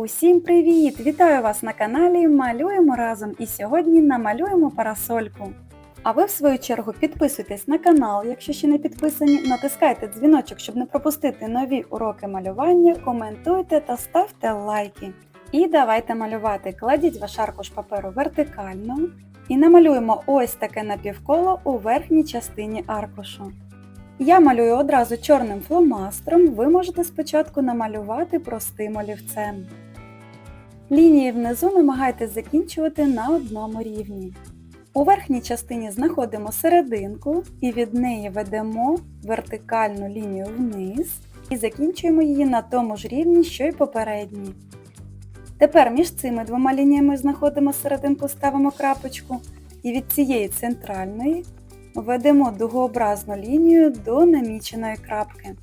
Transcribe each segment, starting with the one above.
Усім привіт! Вітаю вас на каналі Малюємо разом і сьогодні намалюємо парасольку. А ви в свою чергу підписуйтесь на канал, якщо ще не підписані, натискайте дзвіночок, щоб не пропустити нові уроки малювання, коментуйте та ставте лайки. І давайте малювати. Кладіть ваш аркуш паперу вертикально і намалюємо ось таке напівколо у верхній частині аркушу. Я малюю одразу чорним фломастером, ви можете спочатку намалювати простим олівцем. Лінії внизу намагайтесь закінчувати на одному рівні. У верхній частині знаходимо серединку і від неї ведемо вертикальну лінію вниз і закінчуємо її на тому ж рівні, що й попередній. Тепер між цими двома лініями знаходимо серединку, ставимо крапочку і від цієї центральної ведемо дугообразну лінію до наміченої крапки.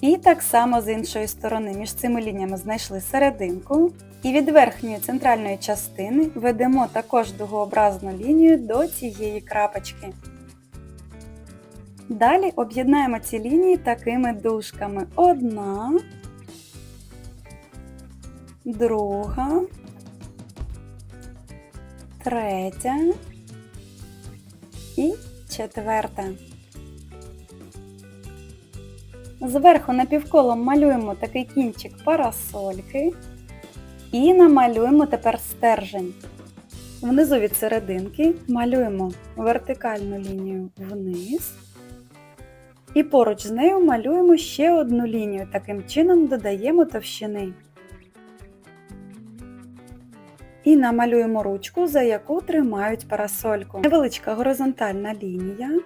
І так само з іншої сторони між цими лініями знайшли серединку. І від верхньої центральної частини ведемо також дугообразну лінію до цієї крапочки. Далі об'єднаємо ці лінії такими дужками. Одна, друга, третя і четверта. Зверху напівколом малюємо такий кінчик парасольки і намалюємо тепер стержень. Внизу від серединки малюємо вертикальну лінію вниз. І поруч з нею малюємо ще одну лінію. Таким чином додаємо товщини. І намалюємо ручку, за яку тримають парасольку. Невеличка горизонтальна лінія.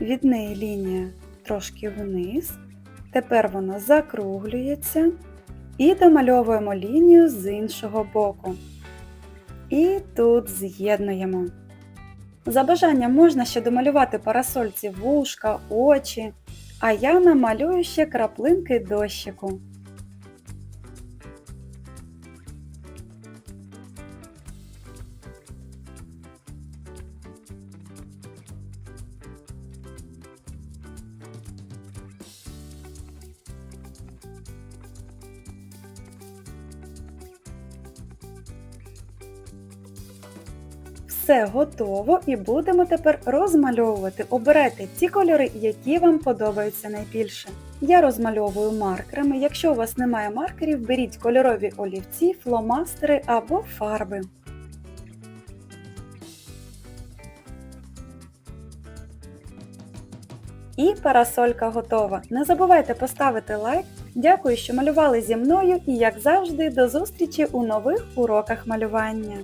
Від неї лінія трошки вниз. Тепер вона закруглюється. І домальовуємо лінію з іншого боку. І тут з'єднуємо. За бажанням можна ще домалювати парасольці вушка, очі, а я намалюю ще краплинки дощику. Все готово і будемо тепер розмальовувати. Обирайте ті кольори, які вам подобаються найбільше. Я розмальовую маркерами. Якщо у вас немає маркерів, беріть кольорові олівці, фломастери або фарби. І парасолька готова. Не забувайте поставити лайк. Дякую, що малювали зі мною і, як завжди, до зустрічі у нових уроках малювання.